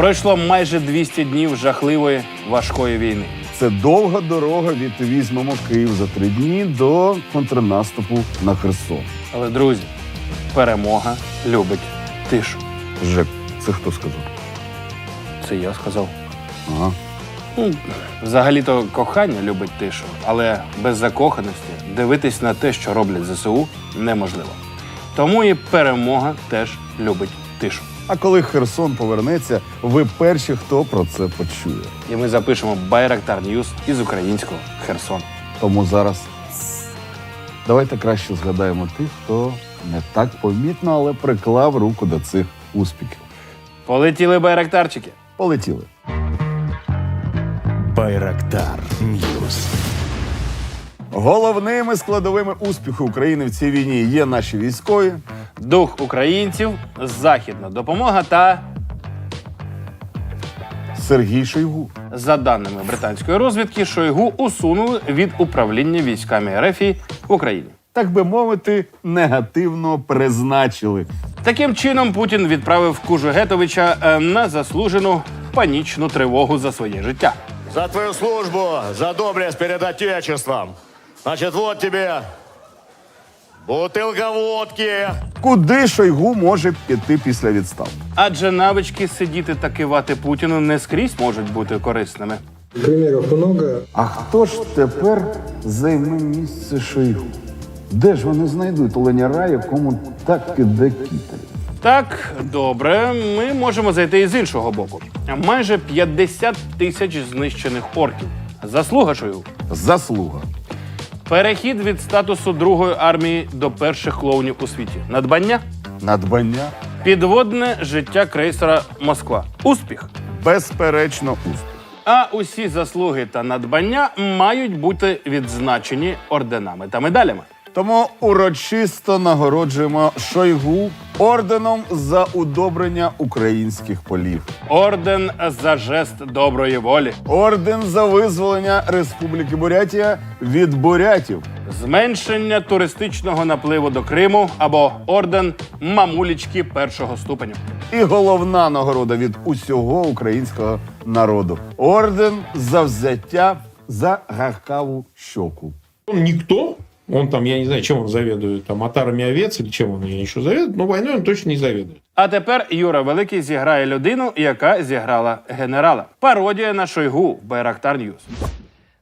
Пройшло майже 200 днів жахливої важкої війни. Це довга дорога від візьмемо Київ за три дні до контрнаступу на Херсон. Але, друзі, перемога любить тишу. Жек, це хто сказав? Це я сказав. Ага. Ну, взагалі-то кохання любить тишу, але без закоханості дивитись на те, що роблять ЗСУ, неможливо. Тому і перемога теж любить тишу. А коли Херсон повернеться, ви перші, хто про це почує. І ми запишемо Байрактар Ньюс із українського Херсон. Тому зараз давайте краще згадаємо тих, хто не так помітно, але приклав руку до цих успіхів. Полетіли байрактарчики. Полетіли. Байрактар Ньюс. Головними складовими успіху України в цій війні є наші військові. Дух українців, західна допомога та, Сергій Шойгу. за даними британської розвідки, Шойгу усунули від управління військами РФ в Україні. Так би мовити, негативно призначили. Таким чином Путін відправив Кужугетовича е, на заслужену панічну тривогу за своє життя. За твою службу, за доблесть перед Отечеством. Значит, вот тебе бутылка водки. Куди Шойгу може піти після відставки? Адже навички сидіти та кивати Путіну не скрізь можуть бути корисними. Примеров много. А хто ж тепер займе місце Шойгу? Де ж вони знайдуть оленяра, якому так піде кітель? Так, добре, ми можемо зайти і з іншого боку. Майже 50 тисяч знищених орків. Заслуга Шойгу. Заслуга. Перехід від статусу другої армії до перших клоунів у світі. Надбання. Надбання. Підводне життя крейсера Москва. Успіх. Безперечно, успіх. А усі заслуги та надбання мають бути відзначені орденами та медалями. Тому урочисто нагороджуємо Шойгу орденом за удобрення українських полів. Орден за жест доброї волі, Орден за визволення Республіки Бурятія від бурятів. зменшення туристичного напливу до Криму або орден мамулічки першого ступеню. І головна нагорода від усього українського народу. Орден за взяття за гахкаву щоку. Никто, он там, я не знаю, чем он заведует, там, отарами овец или чем он еще заведует, но войной он точно не заведует. А тепер Юра Великий зіграє людину, яка зіграла генерала. Пародія на Шойгу Байрактар Ньюс.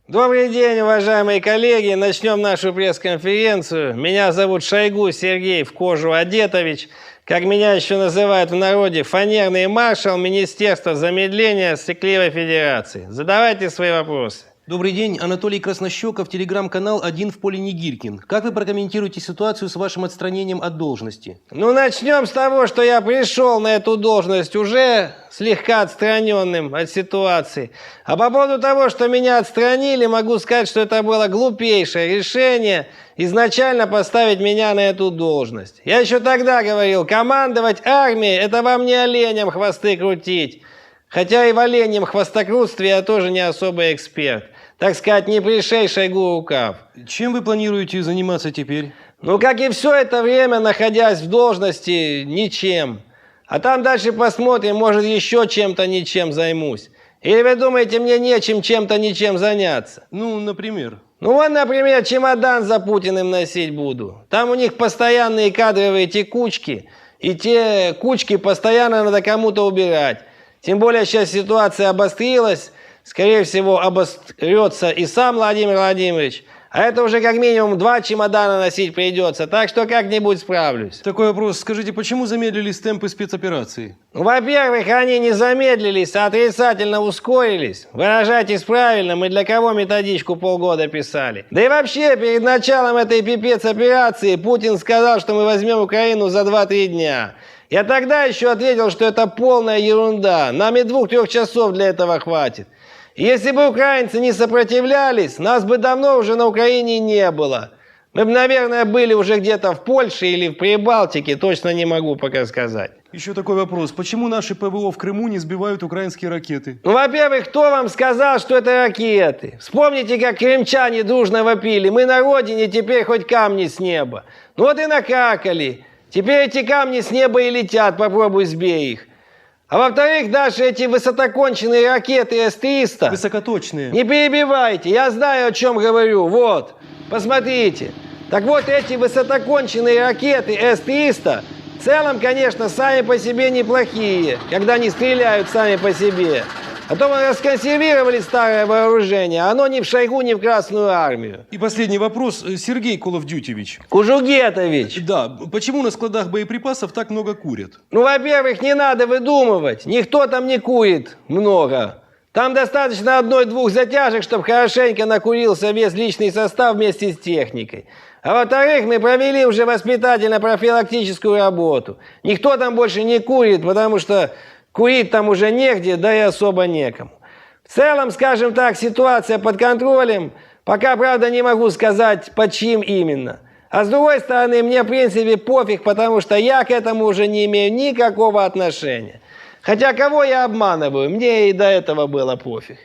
Добрый день, уважаемые коллеги. Начнем нашу пресс-конференцию. Меня зовут Шойгу Сергей в кожу Одетович. Как меня еще называют в народе, фанерный маршал Министерства замедления Стекливой Федерации. Задавайте свои вопросы. Добрый день, Анатолий Краснощеков, телеграм-канал «Один в поле Нигиркин». Как вы прокомментируете ситуацию с вашим отстранением от должности? Ну, начнем с того, что я пришел на эту должность уже слегка отстраненным от ситуации. А по поводу того, что меня отстранили, могу сказать, что это было глупейшее решение изначально поставить меня на эту должность. Я еще тогда говорил, командовать армией – это вам не оленям хвосты крутить. Хотя и в оленьем хвостокрутстве я тоже не особый эксперт. Так сказать, не пришей шойгу рукав. Чем вы планируете заниматься теперь? Ну, как и все это время, находясь в должности, ничем. А там дальше посмотрим, может, еще чем-то ничем займусь. Или вы думаете, мне нечем чем-то ничем заняться? Ну, например. Ну, вот, например, чемодан за Путиным носить буду. Там у них постоянные кадровые текучки, и те кучки постоянно надо кому-то убирать. Тем более сейчас ситуация обострилась, скорее всего, обострется и сам Владимир Владимирович. А это уже как минимум два чемодана носить придется, так что как-нибудь справлюсь. Такой вопрос. Скажите, почему замедлились темпы спецоперации? Во-первых, они не замедлились, а отрицательно ускорились. Выражайтесь правильно, мы для кого методичку полгода писали. Да и вообще, перед началом этой пипец операции Путин сказал, что мы возьмем Украину за 2-3 дня. Я тогда еще ответил, что это полная ерунда. Нам и двух-трех часов для этого хватит. Если бы украинцы не сопротивлялись, нас бы давно уже на Украине не было. Мы бы, наверное, были уже где-то в Польше или в Прибалтике, точно не могу пока сказать. Еще такой вопрос. Почему наши ПВО в Крыму не сбивают украинские ракеты? Ну, во-первых, кто вам сказал, что это ракеты? Вспомните, как крымчане дружно вопили. Мы на родине, теперь хоть камни с неба. Ну вот и накакали. Теперь эти камни с неба и летят, попробуй сбей их. А во-вторых, даже эти высококонченные ракеты С-300... Высокоточные. Не перебивайте, я знаю, о чем говорю. Вот, посмотрите. Так вот, эти высококонченные ракеты С-300 в целом, конечно, сами по себе неплохие, когда они стреляют сами по себе. А то мы расконсервировали старое вооружение, оно ни в Шойгу, ни в Красную Армию. И последний вопрос. Сергей Коловдютьевич. Кужугетович, Да, почему на складах боеприпасов так много курят? ну, во-первых, не надо выдумывать. Никто там не курит много. Там достаточно одной-двух затяжек, чтобы хорошенько накурился весь личный состав вместе с техникой. А во-вторых, мы провели уже воспитательно-профилактическую работу. Никто там больше не курит, потому что курить там уже негде, да и особо некому. В целом, скажем так, ситуация под контролем. Пока, правда, не могу сказать, под чьим именно. А с другой стороны, мне, в принципе, пофиг, потому что я к этому уже не имею никакого отношения. Хотя кого я обманываю, мне и до этого было пофиг.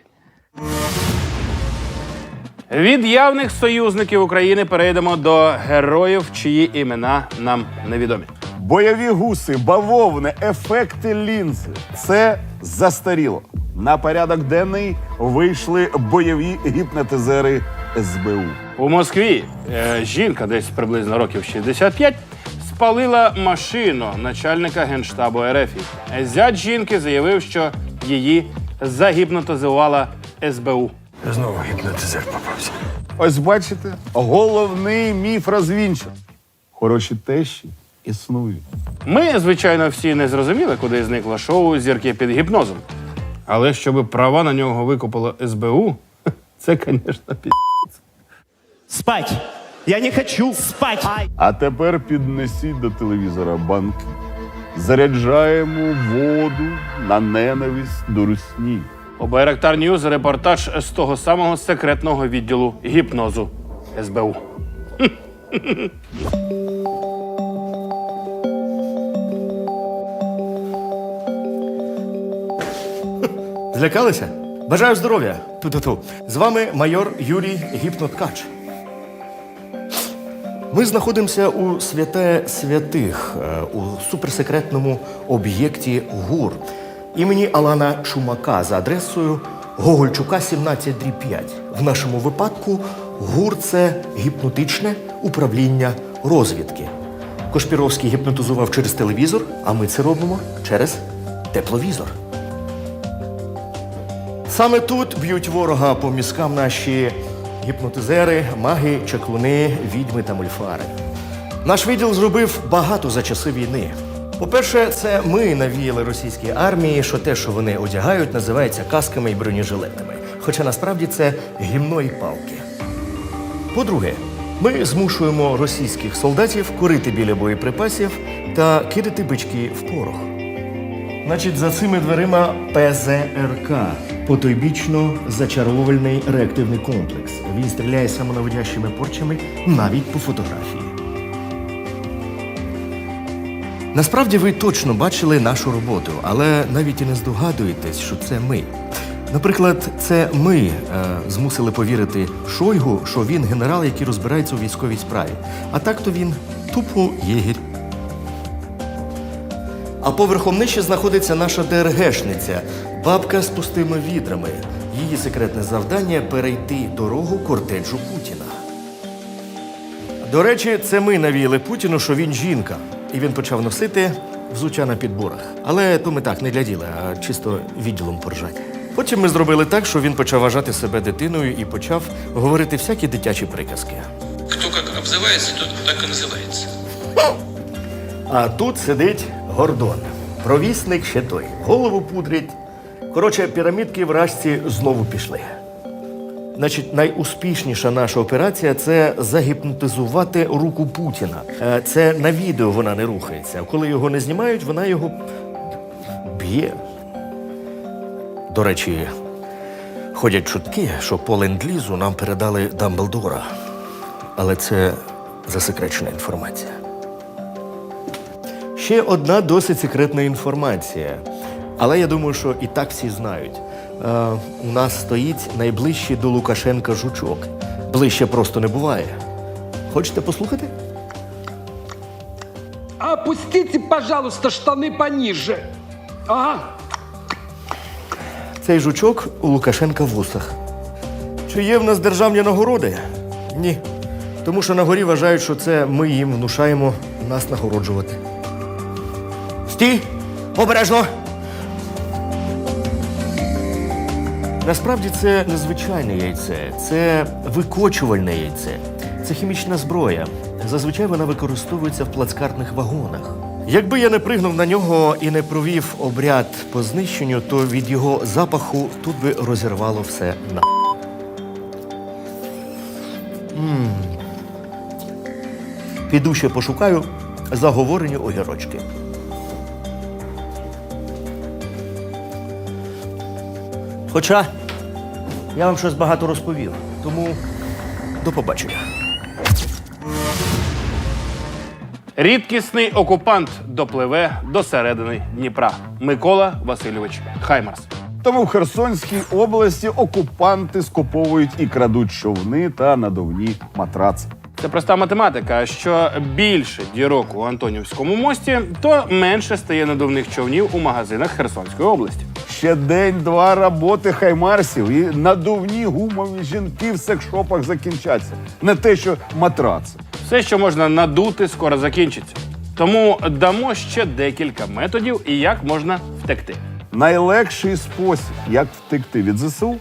Від явних союзників України перейдемо до героїв, чиї імена нам невідомі. Бойові гуси, бавовни, ефекти лінзи це застаріло. На порядок денний вийшли бойові гіпнотизери СБУ. У Москві е, жінка, десь приблизно років 65, спалила машину начальника генштабу РФ. Зять жінки заявив, що її загіпнотизувала СБУ. Знову гіпнотизер попався. Ось бачите, головний міф розвінчен. Хороші тещі існують. Ми, звичайно, всі не зрозуміли, куди зникло шоу зірки під гіпнозом. Але щоб права на нього викупило СБУ, це, звісно, пі. Спать! Я не хочу спать! А тепер піднесіть до телевізора банки. Заряджаємо воду на ненависть до русні. У Байрактар Ньюз репортаж з того самого секретного відділу гіпнозу СБУ. Злякалися? Бажаю здоров'я. Ту-ту-ту. З вами майор Юрій Гіпноткач. Ми знаходимося у святе святих е, у суперсекретному об'єкті ГУР імені Алана Шумака за адресою Гогольчука 17 5. В нашому випадку ГУР це гіпнотичне управління розвідки. Кошпіровський гіпнотизував через телевізор, а ми це робимо через тепловізор. Саме тут б'ють ворога по мізкам наші гіпнотизери, маги, чаклуни, відьми та мульфари. Наш відділ зробив багато за часи війни. По-перше, це ми навіяли російській армії, що те, що вони одягають, називається касками і бронежилетами. Хоча насправді це гімно і палки. По-друге, ми змушуємо російських солдатів курити біля боєприпасів та кидати бички в порох. Значить, за цими дверима ПЗРК потойбічно зачаровувальний реактивний комплекс. Він стріляє самонаводящими порчами навіть по фотографії. Насправді ви точно бачили нашу роботу, але навіть і не здогадуєтесь, що це ми. Наприклад, це ми е, змусили повірити Шойгу, що він генерал, який розбирається у військовій справі. А так то він тупо єгір. А поверхом нижче знаходиться наша ДРГшниця, бабка з пустими відрами. Її секретне завдання перейти дорогу кортеджу Путіна. До речі, це ми навіяли Путіну, що він жінка, і він почав носити взуття на підборах. Але то ми так не для діла, а чисто відділом поржать. Потім ми зробили так, що він почав вважати себе дитиною і почав говорити всякі дитячі приказки. Кто как обзывается, тот так и называется. А тут сидить Гордон. Провісник ще той. Голову пудрить. Коротше, пірамідки в знову пішли. Значить, найуспішніша наша операція це загіпнотизувати руку Путіна. Е, Це на відео вона не рухається. Коли його не знімають, вона його б'є. До речі, ходять чутки, що по ленд-лізу нам передали Дамблдора. Але це засекречена інформація. Ще одна досить секретна інформація. Але я думаю, що і так всі знають. Е, у нас стоїть найближчий до Лукашенка жучок. Ближче просто не буває. Хочете послухати? Опустите, пожалуйста, штаны пониже. Цей жучок у Лукашенка в вусах. Чи є в нас державні нагороди? Ні. Тому що на горі вважають, що це ми їм внушаємо нас нагороджувати. Стій! Обережно! Насправді це не звичайне яйце, це викочувальне яйце. Це хімічна зброя. Зазвичай вона використовується в плацкартних вагонах. Якби я не пригнув на нього і не провів обряд по знищенню, то від його запаху тут би розірвало все на. М. Піду ще пошукаю заговорені огірочки. Хоча я вам щось багато розповів, тому до побачення. Рідкісний окупант допливе до середини Дніпра. Микола Васильович Хаймарс. Тому в Херсонській області окупанти скуповують і крадуть човни та надувні матраци. Це проста математика. Що більше дірок у Антонівському мості, то менше стає надувних човнів у магазинах Херсонської області. Ще день-два роботи хаймарсів і надувні гумові жінки в секшопах закінчаться. Не те, що матраци. Все, що можна надути, скоро закінчиться. Тому дамо ще декілька методів і як можна втекти. Найлегший спосіб, як втекти від ЗСУ,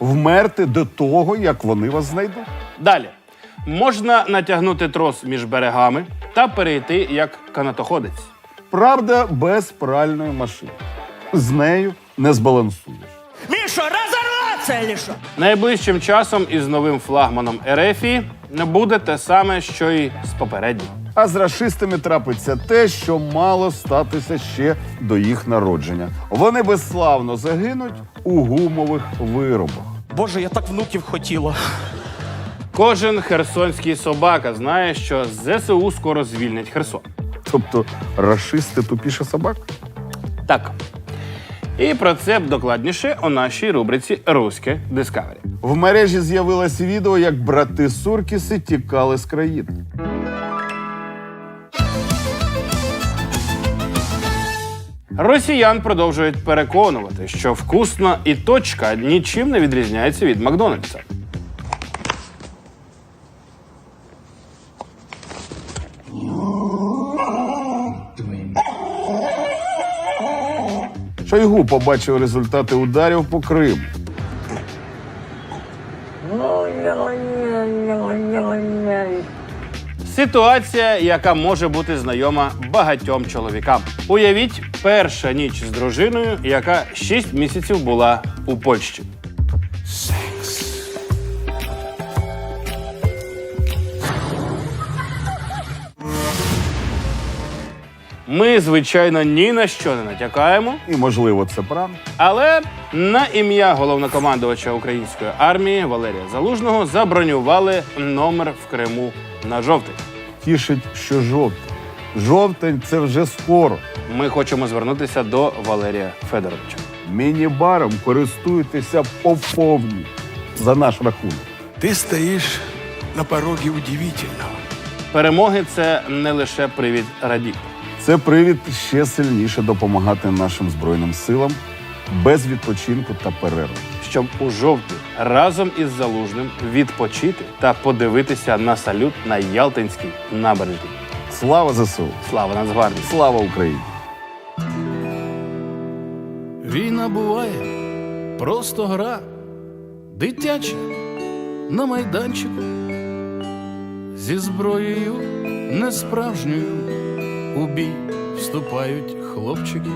вмерти до того, як вони вас знайдуть. Далі можна натягнути трос між берегами та перейти як канатоходець. Правда, без пральної машини. З нею не збалансуєш. Міша, розорваться, Ліша! Найближчим часом із новим флагманом Ерефії не буде те саме, що й з попереднім. А з рашистами трапиться те, що мало статися ще до їх народження. Вони безславно загинуть у гумових виробах. Боже, я так внуків хотіла. Кожен херсонський собака знає, що ЗСУ скоро звільнять Херсон. Тобто рашисти тупіше собак? Так. І про це докладніше у нашій рубриці Руське Дискавері. В мережі з'явилось відео, як брати Суркіси тікали з країни. Росіян продовжують переконувати, що вкусно і точка нічим не відрізняється від Макдональдса. Шойгу побачив результати ударів по Криму. Ситуація, яка може бути знайома багатьом чоловікам. Уявіть, перша ніч з дружиною, яка 6 місяців була у Польщі. Ми, звичайно, ні на що не натякаємо, І, можливо, це правда. але на ім'я головнокомандувача української армії Валерія Залужного забронювали номер в Криму на жовтий. Тішить, що жовтень. Жовтень це вже скоро. Ми хочемо звернутися до Валерія Федоровича. Міні-баром користуйтеся по повній за наш рахунок. Ты стоишь на пороге удивительного. Перемоги це не лише привід радіти. Це привід ще сильніше допомагати нашим збройним силам без відпочинку та перерви. щоб у жовтні разом із залужним відпочити та подивитися на салют на Ялтинській набережній. Слава ЗСУ! Слава Нацгвардії! Слава Україні! Війна буває, просто гра, дитяча на майданчику, зі зброєю несправжньою у бій вступають хлопчики.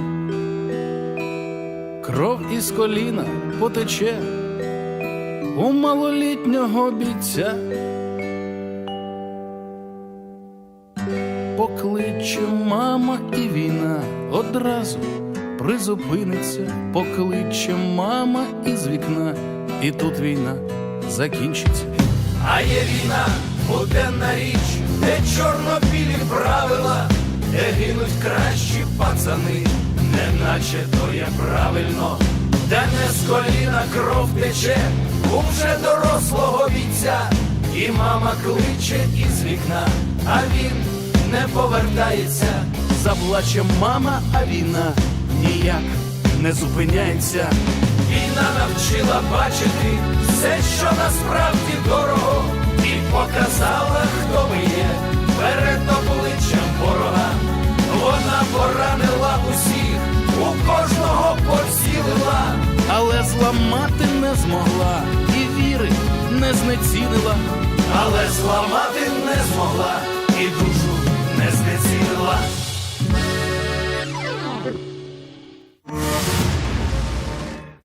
Кров із коліна потече у малолітнього бійця. Покличе мама і війна одразу призупиниться, покличе мама із вікна, і тут війна закінчиться. А є війна, буденна річ, де чорно-білі правила, де гинуть кращі пацани, неначе то є правильно, де не з коліна кров тече, у вже дорослого бійця, і мама кличе із вікна, а він не повертається, заплаче мама, а війна ніяк не зупиняється. Війна навчила бачити все, що насправді дорого, і показала, хто ми є перед вона поранила усіх, у кожного поцілила, але зламати не змогла, і віри не знецінила, але зламати не змогла, і душу не знецінила.